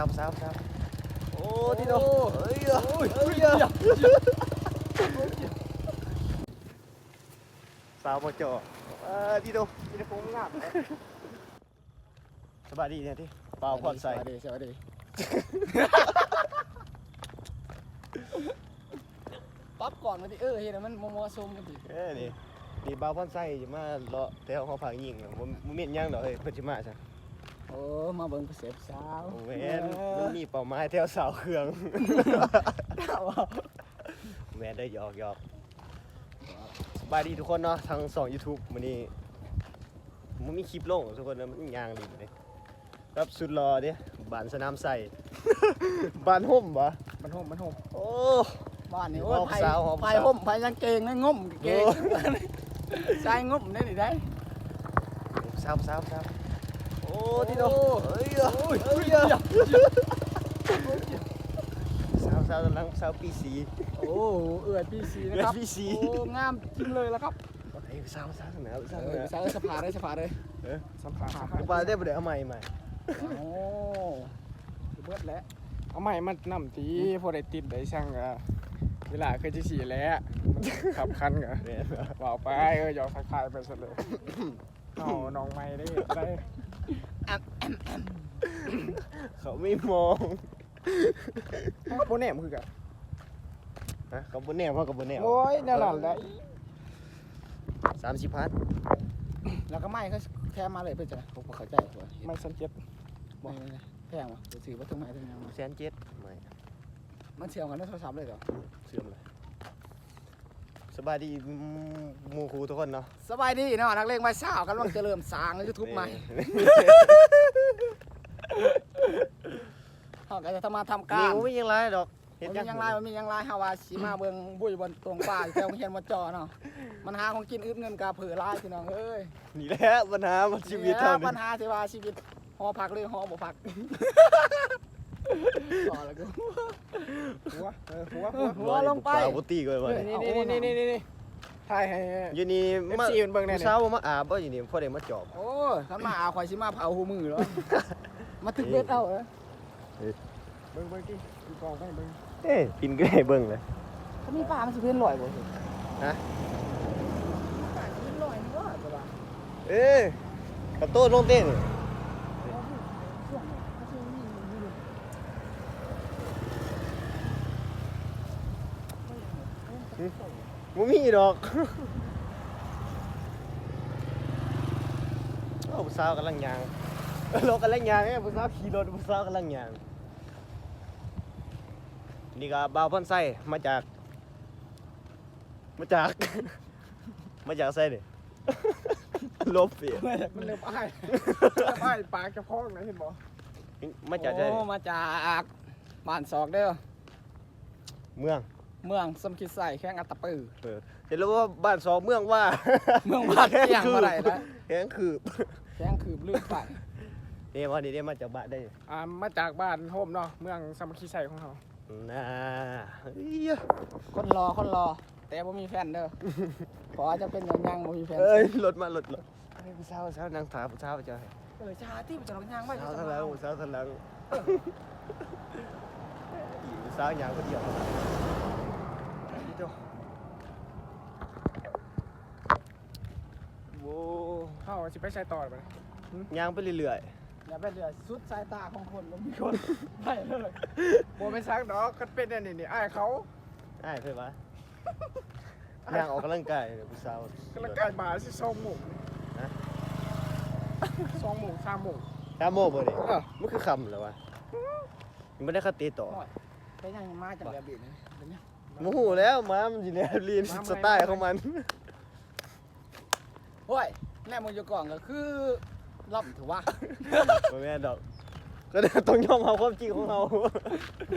สามสามสามโอ้ที่โดโอ้เฮ้ยโอ้ยเฮ้ยสาวมาจ่อเออที่โดมีแต่โค้งงามเลยสบายดีเนี่ยที่เปล่าพอดใส่สวัสดีสวัสดีปั๊บก่อนมาดิเออเห็นแล้วมันมัวมัวซุ่มกันดิเอ้ยนี่นี่เบาพอดใส่จะมาเลาะแถวหอพักยิงอะมันมันมีหยังดอกเฮ้ยเพิ่นสิมาจ้ะ โอ้มาเบิ่งเสพสาวโอ้แม่นมันมีเป้าหมายแถวเสาเครื่องเอาเอาแม่นได้หยอกหยอกสบายดีทุกคนเนาะทางสอง YouTube มื้อนี้มันมีคลิปลงทุกคนนะมันยางดีเลยครับสุดรอเด้บานสนามใส่บานห่มบ่มันห่มมันห่มโอ้บ้านนี่หโอ้อยบไผ่สาวหอบไผ่สาวห่มไผ่ยังเก่งนะง่มเก่งโอ้ใส่ง่มได้ดิได้สาวสาวสาว โอ้ที่โดโอ้เฮ้ยโอ้ยเฮ้ยสาวสาวกำลังสาวปีสีโอ้เอือดปีสีนะครับเอื้อดปีสีโอ้งามจริงเลยแล้วครับเฮ้ยสาวสาวสนามสาวเอสาวอสภาเลยสภาเลยเออ สภากูปาได้บ่ได้เอาใหม่ใหม่โอ้เบิดแล้วเอาใหม่มันนำตีพอได้ติดได้ช่างก็เวลาเคยจะฉี่แล้วขับคันก็แม่นบ่บอกไปเออหยอกทักทายไปซะเลย เอาน้องใหม่ได้ได้ เขาไม่มองโบแนมคือกันฮะเขาบ่แน่เพราะเขาบ่แน่โอ้ยนั่นแหละได้สามสิบพันแล้วก็ไม่ก็แค่มาเลยเพื่อจะผมเข้าใจหัวไม่สังเกตไม่ไม่แพงวะซื้อวัตถุไม้ตัวนี้มาแสนเจ็ดไม่มันเชี่ยวกันได้โทรศัพท์เลยเหรอเสื่อมเลยสบายดีหมู่ครูทุกคนเนาะสบายดีเนาะนักเลงใบสาวกำลังจะเริ่มสร้างยูทูบใหม่ เขาก็จะทำมาทำนี่การกูไม่ยังไรดอกมันมีอยังไรมันมีอยังไรฮาวาชิมาเบิ่งบุ้ยบนตรงป่าแถวเฮียนมาจอเนาะมันหาของกินอึดเงินกาเผือลายพี่น้องเอ้ยนี่แหละปัญหามันชีวิตเท่าเนี่ยปัญนี้หาที่ว่าชีวิตหอพักหรือหอบ่พักต่อแล้วกู หัวเออหัวหัวหัวลงไป ปลาบุตรีก็เลยว่านี่นี่นี่นี่นี่นี่ ถ่ายให้ อยู่นี่เอฟซีมันเบิ่งแน่ผู้นี่สาวบ่มาอาบบ่อยู่นี่พอได้มาจอบ โอ้ยขันมาอาข่อยสิมาเผาหูมือแล้วมาถึกเบ็ดเอาเอ้ย เบิ่งเบิ่งที่ดูกองไปเบิ่งเอ้ยกินก็ให้เบิ่งเลยเขามีปลามันสิเพิ่นลอยบ่สิฮะ ปลาสิเพิ่นลอยนี่ว่าแต่ว่าเอ้ยกระโต้นลงเต้น ช่วงนี้มันสิมีมีอยู่ บ่มีดอกโอ้ผู้สาวกำลังยางรถกำลังยางเอ้ยผู้สาวขี่รถผู้สาวกำลังยาง นี่ก็บ่าวพ่นไส้มาจาก มาจาก มาจากไส้ดิลบเปียมันเริ่มอ้ายเริ่มอ้ายปากจะพองนะเห็นบ่มาจากไส้โอ้ดิมาจากบ้านศอกเด้อเมือง เมืองสมคิดใส่แข้งอัตตปือ เออจะรู้ว่าบ้านสองเมืองว่าเมืองบ้านเที่ยงมาได้นะ แข้งคือแข้งคืบลืมไปนี่วันนี้ได้มาจากบ้านได้อ่ามาจากบ้านโฮมเนาะเมืองสามัคคีใส่ของเราน่าเฮ้ยคนรอคนรอ แต่บ่มีแฟนเด้อขอจะเป็นอย่างยังบ่มีแฟนเอ้ยรถมารถรถเฮ้ยผู้สาวผู้สาวนางถาผู้สาวจะให้เออชาที่มันจะลองย่างไว้ผู้จะสาวสทะบาลัยงผู้สาวทะลังผู้สาวยางคนเดียวนี่เจ้า โว้เข้าสิไปใส่ต่อไปยางไปเรื่อยอย่าไปเหลือสุดสายตาของคนบ่มีคน ไปเลยโบเป็นซักดอกกันเป็นอันนี่นี่อ้ายเขาๆอ้ายเคยปะยางออกกำลังกายเนี่ยผู้สาวกำลังกายมาสิสองหมูฮะสองหมูสามหมู ตามโมบ่ดิเออมันคือคำเหรอวะมันไม่ได้คติต่อไปยังมาจากแบบนี้นะเดี๋ยวนี้โมโหแล้วม้ามันอยู่ในลีนสไตล์ของมัน โอ้ยแน่มึงอยู่ก่อนก็คือล่ำถือว่าบ่แม่นดอก ก็ต้องยอมรับความจริงของเรา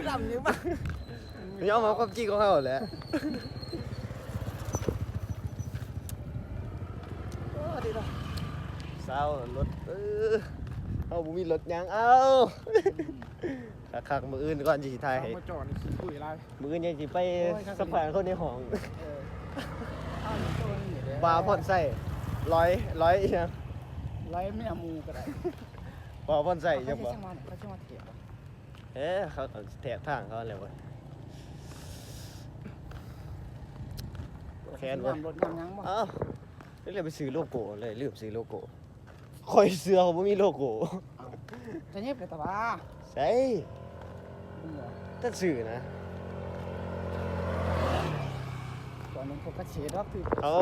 ล่ำนี่ป่ะยอมรับความจริงของเราแหละโอ้ดีเนาะสาวรถเออเอาบ่มีรถยางเอาคักๆมืออื่นก่อนสิถ่ายให้ มาจอดนี่ขี้คุยไรมืออื่นยังสิไปสะพานคนในห้องเออเอาอยู่ตัวนี้เด้บาร์พ่นใส่ ร้อยร้อยอีหยังไล่เมียมูก็ได้บาร์พ่นใส่เขาจังจะบ่ช่างมาเขาช่างมาเก็บเอ๊ะเขาเอาแทกทางเขาอะไรวะแคนวะยำรถยำหยังบ่อ้าวนี่เลยไปซื้อโลโก้เลยลืมซื้อโลโก้คอยเสื้อเขาไม่มีโลโก้จะเย็บเลยแต่ว่าใช่เบื่อถ้าซื้อนะตอนนั้นพวกกระเฉดว่าคือเขา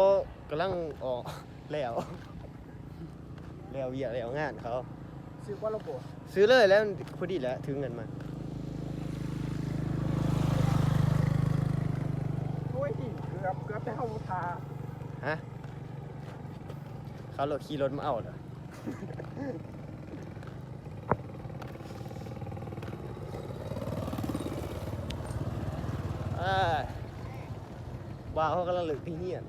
กำลังออก แล้วแล้วเวียแล้วงานเขา ซื้อว่าโลโก้ซื้อเลยแล้วพอดีแล้วถึงเงินมาโอ้ยเกือบเกือบจะเข้าทาฮะเขารถขี่รถมาเอาเหรออ้ายว้าวเขากำลังเหลือพี่เฮียน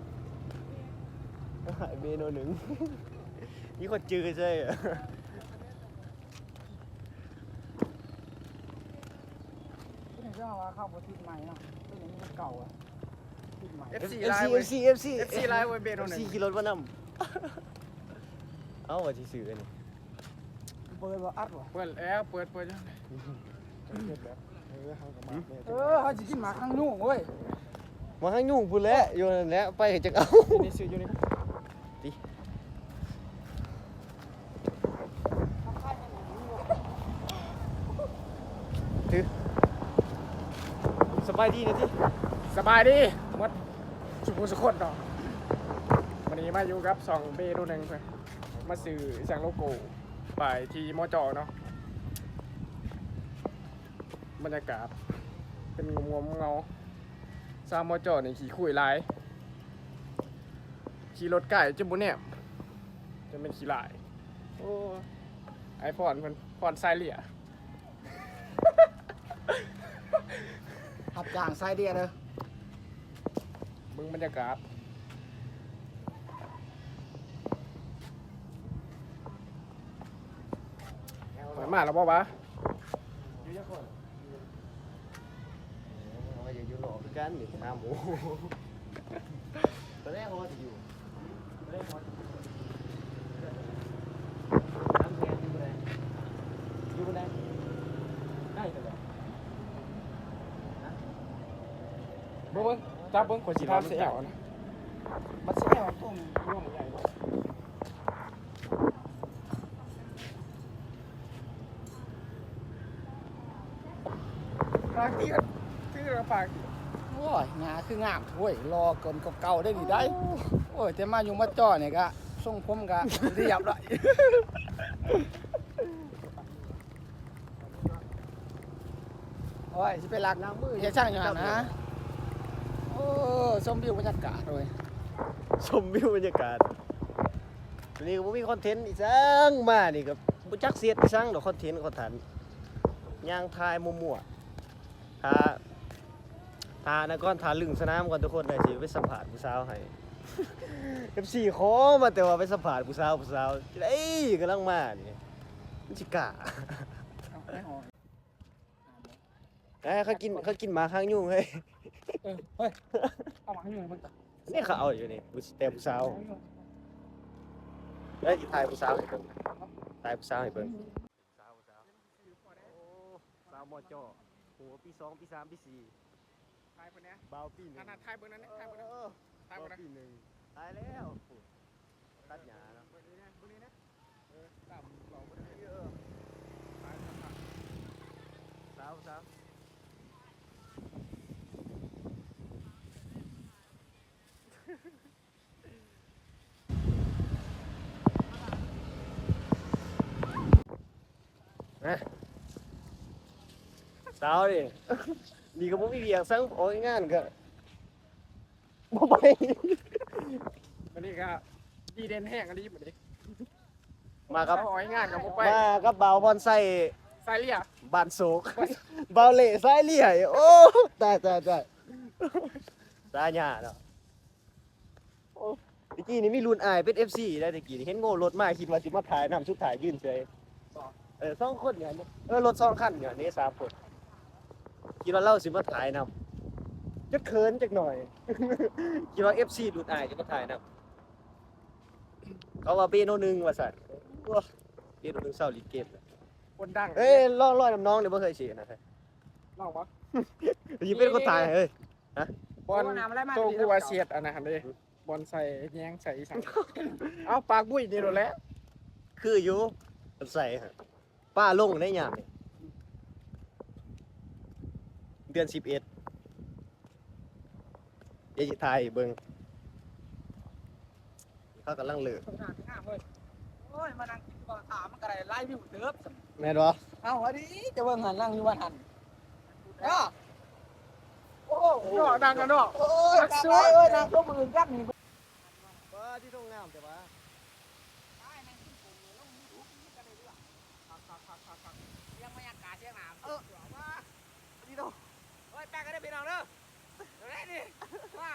หายเมนูหนึ่ง นี่คนจือใช่เหรอที่ไหนก็ว่าเข้าประเทศใหม่เนาะที่ไหนมันเก่าอะทิศใหม่ FC FC ไลน์เว้ย FC FC FC ไลน์เว้ยเบโนหนึ่ง FC ขี่รถมานำเอาว่าที่ซื้อกันนี่เปิดว่าอัดวะเปิดแล้วเปิดเปิดจังเลยเปิดแบบเออเฮากับมาแม่เออเขาจะกินหมาข้างนุ่งเว้ยมาให้ยุ่งพูดแล้วโยนนแหล้วไปจะเอาที่นี่ซื้ออยู่นี่ บายดีนะที่สบายดีหมดสุขุสุขคนเนาะวันนี้มาอยู่กับสองเบโนหนึ่งเพื่อนมาซื้อสั่งโลโก้ไปที่มอจอเนาะบรรยากาศเป็นงวมๆเงาซามอจอนี่ขี่คุยหลายขี่รถไก่จะบุเนี่ยจะเป็นขี่หลายโอ้ไอพอนมันพอนไซเลีย หับจางไซเดียเลยมึงบรรยากาศหมายมาแล้วป่าวะอยู่ยังคนเอาอยู่อยู่หลอกคือกันนี่หน้าหมูตอนแรกเขาว่าจะอยู่ตอนแรกเขาว่าจะอยู่น้ำแทนอยู่บนไหนอยู่บนไหนได้แต่แบบ เบิ้งเบิ้งจับเบิ้งขวดสีทามเสียเอานะมันใช่ของตุ้มร่วงใหญ่เนาะปากที่ที่เราปากโอ้ยงาคืองามโอ้ยรอเกินเก่าๆได้ดีได้ โอ้ยแต่มาอยู่มาจ่อเนี่ยก็ทรงผมก็เรียบร้อยโอ้ยสิไปลักน้ำมืออย่าช่างอย่างนั้นนะโอ้ ชมวิวบรรยากาศเลยชมวิวบรรยากาศวันนี้ก็บ่มีคอนเทนต์อีสังมานี่ก็บ่จักเสียดอีสังดอกคอนเทนต์คอนทันย่างทายมั่วๆถ้าถ้านะก่อนทาลึงสนามก่อนทุกคนได้สิไปสัมภาษณ์ผู้สาวให้ FC ขอมาแต่ว่าไปสัมภาษณ์ผู้สาวผู้สาวเอ้ยกำลังมานี่มันสิกล้าเอาไม่ออกเอ้ยเขากินเขากินหมาข้างยุ่งเฮ้ย เออเฮ้ยเอามาให้หน่อยมันก่อนนี่เขาเอาอยู่นี่ผู้แต่ผู้สาวเอ้ยถ่ายผู้สาวให้เบิ่งถ่ายผู้สาวให้เบิ่งสาวผู้สาวโอ้สาวมอจอโหปีสองปีสามปีสี่ทายคนเนี้ยบ่าวปีหขนึ่งนาดทายเบิ้งนั้นเนี่ยทายเบิ้งนั้นเออทายบ่าเบิ้วงนั้นปีหนึ่งตายแล้วโหตัดหญ้าเนาะเบิ้งนี้นะเบิ้งนี้นะเออตามเราเบิ้งนี้เออทายทายทายสาวสาว นะสาวดินี่ก็บ่มีเวียงสังออกงานก็บ่ไปวันนี้ก็ดีเด่นแห้งอันนี้เหมือนนี้มาครับเอาอ้อยงานกับพวกไปมากับบ่าวพรไส้ไซเลียบ้านโศกเบาเล่สายเลี่ยโอ้ตายตายตายตายหยาเนาะโอ้ ตะกี้นี่มีรุ่นอายเป็น FC ได้ตะกี้นี่เห็นโง่รถมาคิดว่าสิมาถ่ายนำชุดถ่ายยืนเฉยเออสองคนเนี่ยเออรถสองคันเนี่ยนี่สามคนคิดว่าเราสิมาถ่ายนำจะเขินจักหน่อย คิดว่า FC รุ่นอายจะมาถ่ายนำเขาว่าเบโนหนึงว่าสั่นโอ้เบโนหนึงเศร้าลีเกมเลยคนดังเอ้ยล่อล่อน้ำน้องเดี๋ยวบ่เคยฉีดนะเฮ้ยลองบ่ยิงเป็นคนตายเฮ้ยบอลโอ้น้ำอะไรมาโตดีกูแล้วว่าเสียดอันนั้นเด้บ อลใส่แยงใส่อีสัง เอาปากบุ้ยนี่โดนแล้วคืออยู่ใส่ฮะป้าลงได้ยามนี่เดือน11เดี๋ยวสิถ่ายให้เบิ่งเขากำลังเลิกโอ้ยมานั่งกินก่อนถามมันก็ได้ไล่วิวเติบแม่นบ่เอ้าอันนี้จะเบิ่งหันนั่งอยู่บ้านหันเอ้าโอ้โหเนาะดังกันเนาะโอ้ยสวยเอ้ยนางตัวมือกันนี่ว่า ที่ต้องงามแต่ว่ายังไม่อยากกาเสียงหนามเออว่าดีโตเฮ้ยแป้งกันได้พี่น้องเด้อเดี๋ยวได้ดิว้า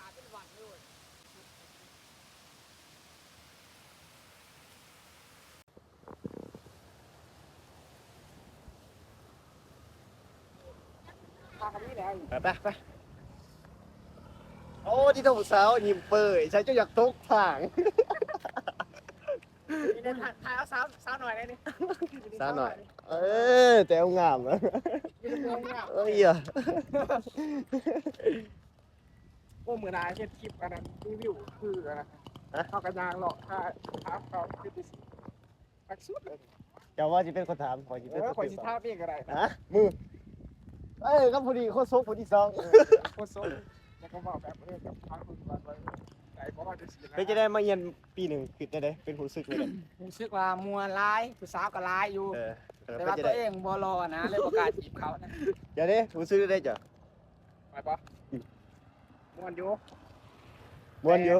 ขาเป็นหวัดเลยทางนี้แหละไปไปไป โอ้ที่ต้องสาวยิ้มเปื่อยใช้เจ้าอยากตกผางนี่ได้ถ่ายเอาสาวสาวหน่อยได้นี่สาวหน่อย เออแต่เอางามนะยืนเรื่องเนี่ยเอ้ยอะโอ้มือหนาเฮ็ดคลิปอันนั้นรีวิวคืออันนั้นเข้ากระยางหรอกถ้าถามเขาคือที่ปักสุดเลยเจ้าว่าจะเป็นคนถามขอจะเอเป็นอคนขอติสิดต่ท่าอเบี้ยก็ได้ฮะมือเอ้ยก็พอดีโคตรซบพอดีสองโคตรโซ่ แล้วก็บอกแบบเรื่องกับทางคุณก่อนว่าไก่บอกว่าจะสิเป็นจะได้มาเรียนปีหนึ่งผิดได้เลยเป็นผู้ซึกเลยเด้อรู้สึกว่ามวนร้ายผู้สาวก็ร้ายอยู่ เออเออแต่เป็นว่าจะตัได้วเองบ่รอนะเลยประกล้าศจีบเขานะเดี๋ยวนี้ผู้ซึกได้จ้ะไปปะม่วนอยู่มวนอยู่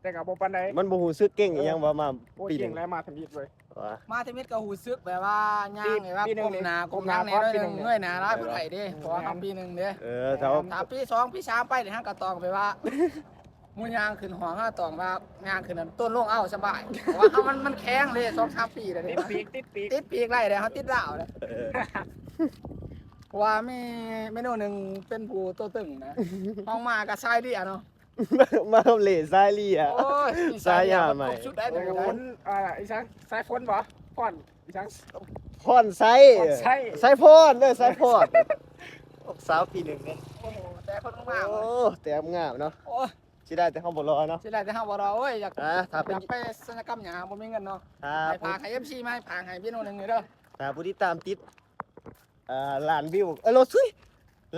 แต่กับโบปันใดมันบ่ฮู้ซึกเก่งอีหยังว่ามาโอ้ยปีหเก่นึ่งงแล้วมาทำยิดเลยว่า มาที่มิตรก็หูซึกแบบว่าย่างเลยว่าปีหนึ่กงลมนี่หนากลมกลมหหนานาแน่ด้วยปีหหนึ่นึ่งงเงยหนาร้ายผู้ใดเด้เพราะว่าทำปีหนึ่งเด้เออแต่ว่าถ้าปีสองปีสามไปเดี๋ยวห้างกระตองไปว่ามูยางขึ้นหอห้าตองว่ายางขึ้นนั้นต้นลงเอ้าสบายเพราะว่าเขามันมันแข็งเลยสองสามปีเลยติเด้ดปีกติดปีกติดปีกไรเด้เขาติดดาวเลยเออเพราะว่ามีเมนูหนึ่งเป็นผู้ตัวตึงนะห้องมากับชายเดียเนาะมา เลซายลี่อะ โอ้ยสายยาใหม่ครบชุดได้แต่เลยกับนะฝนอ่าอีสังสายฝนบ่ก่อนอีสังพอนไซพรไซ ไซพอนเด้อไซพอนสาวปีหนึ่งเนี่ยโอ้โหแต่คนมากโอ้แต่งามเนาะโอ้ยสิได้แต่เขาบ่รอเนาะสิได้แต่ห้าบ่รอโอ้ยอยากอะถ้าอเป็นยากไปศัลยกรรมหยังบ่มีเงินเนาะถ้าให้ผู้พาให้ FC มาให้พาให้พี่โน่นหนึงเลยเด้อถ้าผู้ที่ตามติดอ่าล้านวิวเอ้ยรถซุย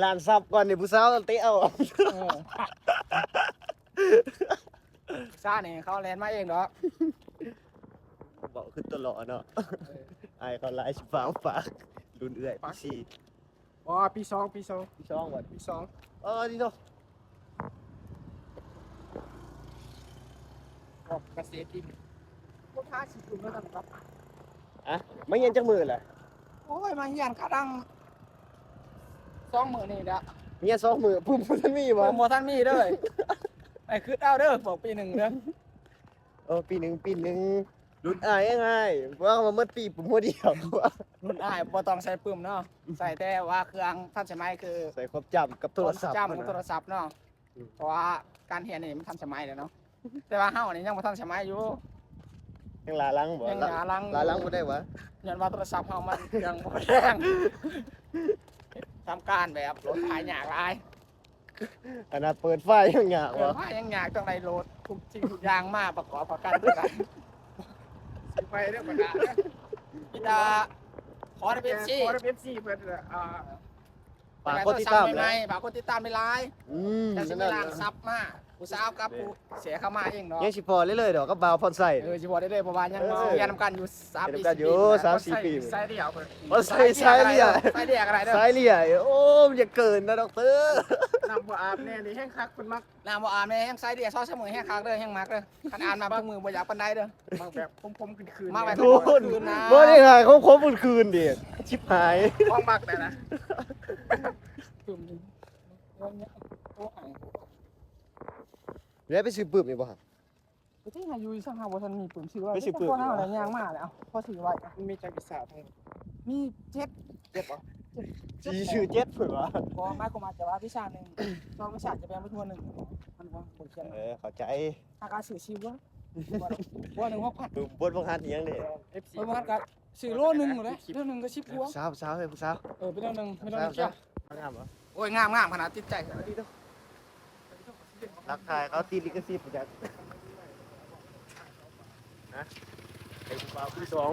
ล้านซับก่อนนี่ผู้สาวเตะเอาเออซ่านี่เขาแลนมาเองดอกบอกขึ้นตลอดเนาะไอ้เขาไลฟ์สิฟ้าฝากรุ่นเอื้อยพี่สี่อ๋อปีสองปีสองพี่ช่องวัดปีสองเออดีเนาะออกเกษตรที่ลูกค้าสิคุณแล้วกันครับอะไม่เย็นจักมือแหละโอ้ยมาเฮียนขาดัง สองมื้อนี่เด้อเมียสองมือปุ่มบ่ทันมีโปบ่รโมชั่นมีเด้อไอ้คือเอาเด้อบอกปีหนึ่งเด้อเออปีหนึ่งปีหนึ่งรุ่นอ้ายยังไงว่ามาเมื่อปีปุ่มหัวเดียวรุ่นอ้ายบ่ต้องใส่ปึ้มเนาะใส่แต่ว่าเครื่องทันสมัยคือใส่ความจำกับโทรศัพท์จำกับโทรศัพท์เนาะอืม เพราะว่าการเรียนนี่มันทันสมัยแล้วเนาะแต่ว่าเฮานี่ยังบ่ทันสมัยอยู่ ยังลาลังบ่ยังหาลัง ลาลังบ่ได้วะย้อนว่าโทรศัพท์เฮามันยังบ่แรง ทำการแบบโหลดหายยากหลายขนาดเปิดไฟยังยากเอบ่อว่ายังยากต้องได้โหลดทุกสิ่งทุกอย่างมาประกอบประกันด้วยกันสิไปเรื่องประกาศนะพี่ดาขอได้เป็นซี่ขอได้เป็นซี่เพื่อนอ่าฝากคนติดตามไหมนะฝากคนติดตามไปไลน์อืมแต่สินั่มีนรางน่ะซับมา ผู้สาวกับผู้เสียเข้ามาเองเนาะยังสิพอเรื่อยๆดอกก็บ่าวพรใส่เออสิบอกได้เลยเพราะว่ายังเออเรียนนำกันอยู่สามปีเรียนนำกันอยู่แล้วสามสี่ปีใส่เดี่ยวเพื่อนบ่ใส่ใส่เลี่ยใส่เดียกอะไรเด้อใส่เลี่ยโอ้มันจะเกินนะดอกเตอร์นำบ่อาบแน่นี่แห้งคักคุณมักน้ำบ่อาบแม่แห้งใส่เดียซอสเสมอแห้งคักเด้อแห้งมักเด้อคันอ่านมาทุกมือบ่อยากปานใดเด้อมักแบบคมๆคืนๆมาแบบทุนคืนนะบ่ได้หายเขาครบมื้อคืนดิชิบหายห้องมักแต่นะคืนโอ้ย แล้วไปซื้อปึ้มนี่บ่ครับที่หาอยู่สังหาบ่ทันมีปุ่มชื่อว่าไม่สิปุ่มพวกเฮาน่ะย่างมาแล้วพอถือไว้มันมีจักรศาสตร์ทั้งมีเจ็ดเจ็บป่ะสีชื่อเจ็ดเพิ่นว่าพอมาก็มาแต่ว่าวิชาหนึงนอกวิชาจะแบ่งเป็นทั่วหนึงมันว่าบ่เขียนเออเข้าใจถ้าการสื่อชีวะบัวหนึ่งหกพันบนบังคับยังเด้เอฟซีเออมันก็ซื้อโลหนึงเลยโลหนึงก็ชิบหัวสาวสาวเฮ้ยสาวเออเป็นโลหนึงเป็นโลหนึงเชียวงามเหรอโอ้ยงามงามขนาดติดใจ รักทายเขาตีลิขสิทธิ์จากนะไอ้สาวที่สอง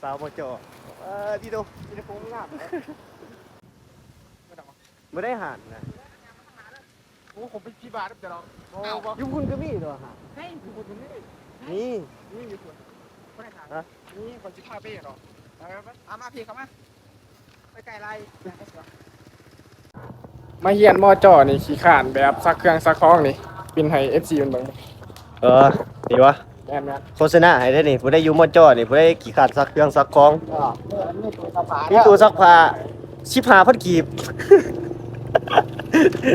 สาวมาจ่อเออที่ดูที่ดูคงงามนะไม่ได้หันนะโอ้ผมเป็นพี่บาทเดี๋ยวเราโอ้บ่ยุคคุณก็มีตัวหันให้คุณคนนี้นี่นี่อยู่ส่วนไม่ได้ถามฮะนี่คนที่พาเป้เหรอไปไปเอามาพี่เข้ามาไปไกลไร มาเฮียนมอจอนี่ขี้ขานแบบซักเครื่องซักของนี่ปินให้ FC มันเบิ่งเออนี่วะแม่นแม่นโฆษณาให้ได้นี่ผู้ได้อยู่มอจอนี่ผู้ได้ขี่ขาดซักเครื่องซักของก็เออนี่ตัวสบายมีตัวซักผ้าชิบหาพันกีบ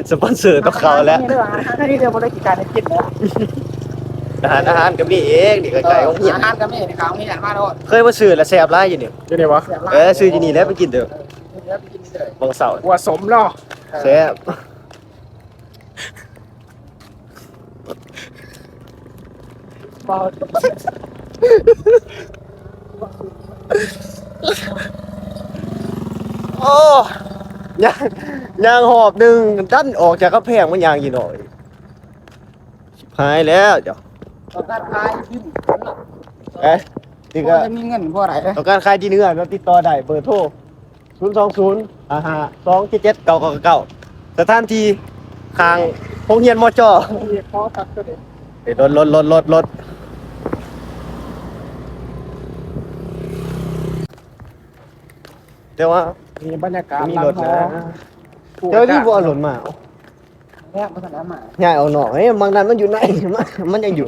สปอนเซอร์ต้องเขาแล้วนี่เด้ออาหารนี่เดียวบ่ได้กินการได้กินแล้วอาหารอาหารก็มีเองนี่ไกลๆของเฮียนอาหารก็มีนี่เขามีอาหารมาโดดเคยมาซื้อแล้วแซ่บหลายอยู่นี่อยู่นี่วะเออซื้ออยู่นี่แล้วไปกินเด้อเดี๋ยวไปกินนี่เลยบางเสาร์หัวสมเนาะ แซ่บโอ้ยางยางหอบหนึ่งดันออกจากกระแพงมันยางยี่หน่อยชิบหายแล้วเดี๋ยวตอนการขายขึ้นเอ๊ะนี่ก็ก็จะมีเงินเพราะอะไรเด้อต้องการขายที่เนื้อก็ติดต่อได้เบอร์โทร 0 2 0 5 5 2 7 7 9 9 9สถานที่ข้างโรงเรียนมจมีพอตักตัวนี้เอ้ยรถรถรถรถรถแต่ว่ามีบรรยากาศมีหลังรถหอนะผู้เดี๋ยวที่บ่เอารถมาแม่บ่ทันเอามาง่ายเอาหน่อยบางนั้นมันอยู่ไหนมันมันยังอยู่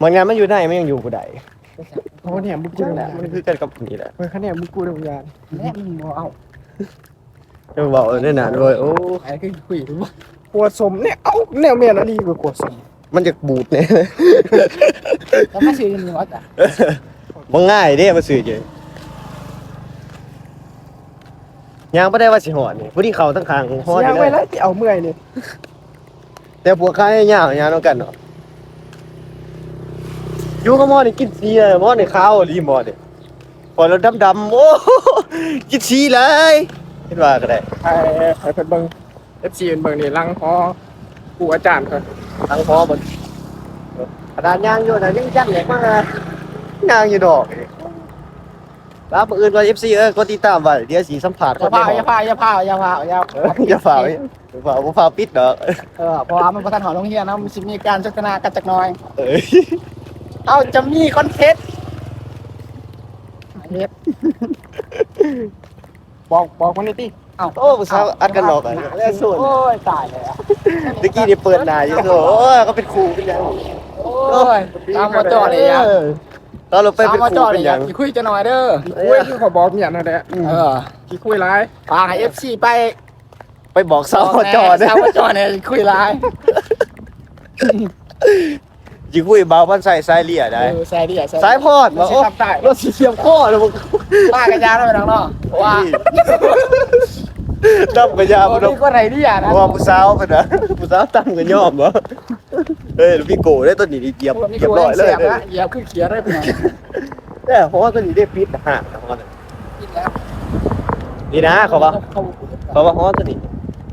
บางงานมันอยู่ไหนมันยังอยู่ผู้ใดโอ้เนี่ยมึงกูนั่นแหแหละละมันคือกันกับนี่แหละเฮ้ยคะแนนมึงกูดวิญญาณแม่มึงบ่เอาจะบอกเออเนี่ยนะด้วยโอ้ไอ้คือคุยรู้บ่หัวสมเนี่ยเอ้าแนวเมียนอะไรกูหัวสมมันจะบูดเนี่ยแล้วมาซื้อยังมีวัดอะบ่ง่ายเด้มาซื้อเจยางบ่ได้ว่าสิหอดนี่ผู้ที่เขาทั้งคางหอดเสีอยงยู่ไว้ได้แล้วที่เอาเมื่อยนี่แต่พวกค้ายยาวยาวนํกันเนาะ อยู่กับหมอนี่กินสีเลยหมอนี่ขาวอีหลีหมอนี่พอแล้วดำๆโอ้ กินสีเลยเห็นว่าก็ได้ไอ้ไอ้เพิ่นเบิ่ง FC เพิ่นเบิ่งนี่หลังหอผู้อาจารย์เพิ่นทั้งพอบ่กระดานยางอยู่น่ะยังจักแหลกมากยางอยู่ดอกแล้วมื้ออื่นว่า FC เออกดติดตามไว้เดี๋ยวสิสัมภาษณ์อคย่านพาในหออย่าพาอย่าพาอย่าพาอย่าเอออย่าฝ่าไว้อย่าฝ่าบ่ฝ่าปิดดอกเออเพราะว่ามันบ่ทันหอโรงเรียนนะมันสิมีการพัฒนากันจักหน่อยเอ้ย เอาจะมีคอนเทนต์เฮ็ดบอกบอกมันนี่ติเอาโอ้ผู้สาวอัดกันหลอกอะแล้วส่วนโอ้ยตายเลยอะตะกี้นี่เปิดหน้าอยู่โอ้โอ้ยเขาเป็นครูเป็นหยังโอ้ยตามมาจอเลยอะเออตอนเราไปตามเป็นมาคจรูอเลเป็ยนหอะยังสิคุยจะหน่อยเด้อคุยคือเขาบอกเมียนั่นแหละเออที่คุยร้ายฝากให้ FC ไป ไปบอกสาวจอดสาวมาจอเนี่ยคุยหลาย ยิงคุยเบาพันใส่สายเลี่ยได้เออแซ่ดีอะแซ่สายพอดมันว่าสิโอ้ทำได้รถสีเทียมข้อเลยมึงป้ากันยาด้วยน้องเนาะว่าตั้มกับยาโอ้บ่ต้องนี่ก็ไหนดีอะนะว่าผู้สาวเพิ่นน่ะผู้สาวตั้มกันยอมบ่เฮ้ยพี่โกได้ตัวนี้นี่เหยียบนี่เหยียบกูร้อยเลยเสียบนะเหยียบขึ้นเขียนได้เป็นไงแต่เพราะว่าตัวนี้ได้ปิดห่างของมันกินแล้วนี่นะเขาว่าเขาว่าเพราะว่าตัวนี้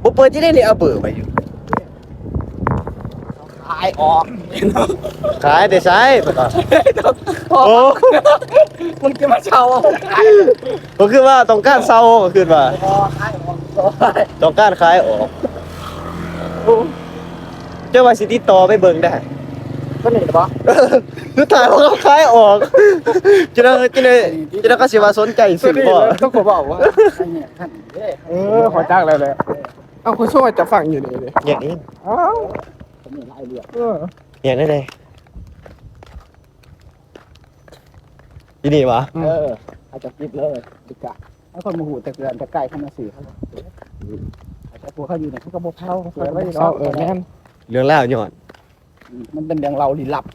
บ่เปิดที่ได้เลยเอาเบอร์ไปอยู่ขายออกขายได้ใช้เพิ่นว่าโอ้โอ้มันก็มาเช่าขายก็คือว่าต้องการเซาก็คือว่าออกขายออกต้องการขายออกเจ้าว่าสิติดต่อไปเบิ่งได้ก็นี่ปะคือถ่ายว่าเขาขายออกจะได้จะได้จะได้ก็สิว่าสนใจสุซื้ดอนี่บ่ต้องขอบอกว่าอันนี้ท่านเด้เออขอจ้างแล้วแหละเอาคุณช่วยจะฟังอยู่นี่เลยอย่างนี้ อ้าวผมนี่หลายเรื่องเอออย่างนั้นเลยที่นี่วะเอออาจจะคิดเลยดิกะถ้าคนมาหูแต่เกินแต่ไกลเข้ามาสื่อเขาอาจจะพวกเขาอยู่ในเขาก็บอกเขาเออเอาเออแม่นเรื่องเล่าย้อนมันเป็นเรื่องเราลี้ลับ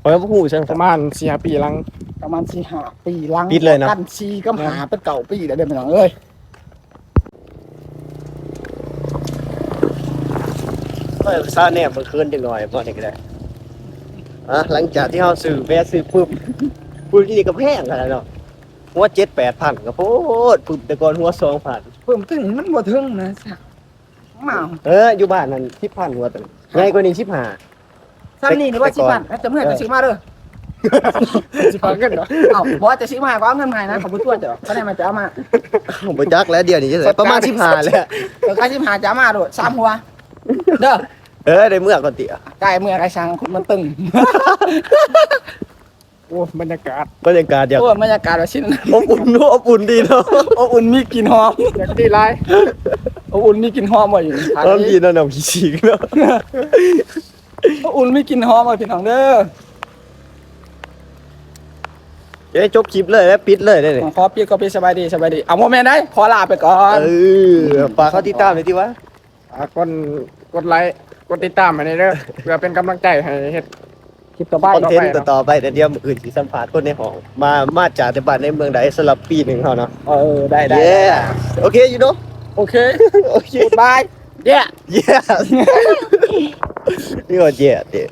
เพราะว่าผู้ช่างประมาณสี่ห้าปีหลังประมาณสี่ห้าปีหลังปิดเลยนะกันชีก็หาเป็นเก่าปีแล้วเดินไปหน่อยเอ้ย ก็ซาแนบมันคืนจังหน่อยบ่นี่ก็ได้อะหลังจากที่เฮาซื้อแวะซื้อปุ๊บปุ๊บที่นี่ก็แพงขนาดเนาะหัว7 8,000ก็โพดปุ๊บแต่ก่อนหัว2,000เพิ่มตึงมันบ่ถึงนะสักมาเอออยู่บ้านนั่น10,000หัวตัวใหญ่กว่านี้15ซ้ำนี่นี่ว่าสิพันจะเมื่อจะซื้อมาเด้อสิพังกันเนาะเอ้าบ่ว่าจะซื้อมาก็เอาเงินมานะขอบคุณตัวเจ้าก็ได้มาจะเอามาบ่จักแล้วเดี๋ยวนี้จะได้ประมาณ15แล้วเดี๋ยวใครสิมาจะเอามาโดดสามหัวเด้อ เออได้เมื่อก่อนติอะกายเมื่อไรช่างคุณมันตึง โอ้บรรยากาศบรรยากาศอยากโอ้บรรยากาศว่าชิ้นอบอุ่นเนอะอบอุ่นดีเนาะอบอุ่นมีกลิ่นหอมอยากดีไรอบอุ่นมีกลิ่นหอมบ่อยู่พร้อมดีเนาะน้ำขี้ฉีกเนาะอบอุ่นมีกลิ่นหอมบ่พี่น้องเด้อจะได้จบคลิปเลยแล้วปิดเลยได้เลยขอพี่ก็พี่สบายดีสบายดีเอาโมเมนต์ได้ขอลาไปก่อนเออฝากเขาติดตามหน่อยที่วะอะกดกดไลค์ กดติดตามมาในเด้อเพื่อเป็นกำลังใจให้เฮ็ดคลิปต่อไปคอนเทนต์ต่อๆไปแต่เดี๋ยวมื้ออื่นสิสัมภาษณ์คนในห้องมามาจากแต่บ้านในเมืองใดสำหรับปีหนึ่งเขาเนาะเออได้ได้เย้โอเคอยู่เนาะโอเคโอเคบายเย้เย้นี่ว่าเย้เด้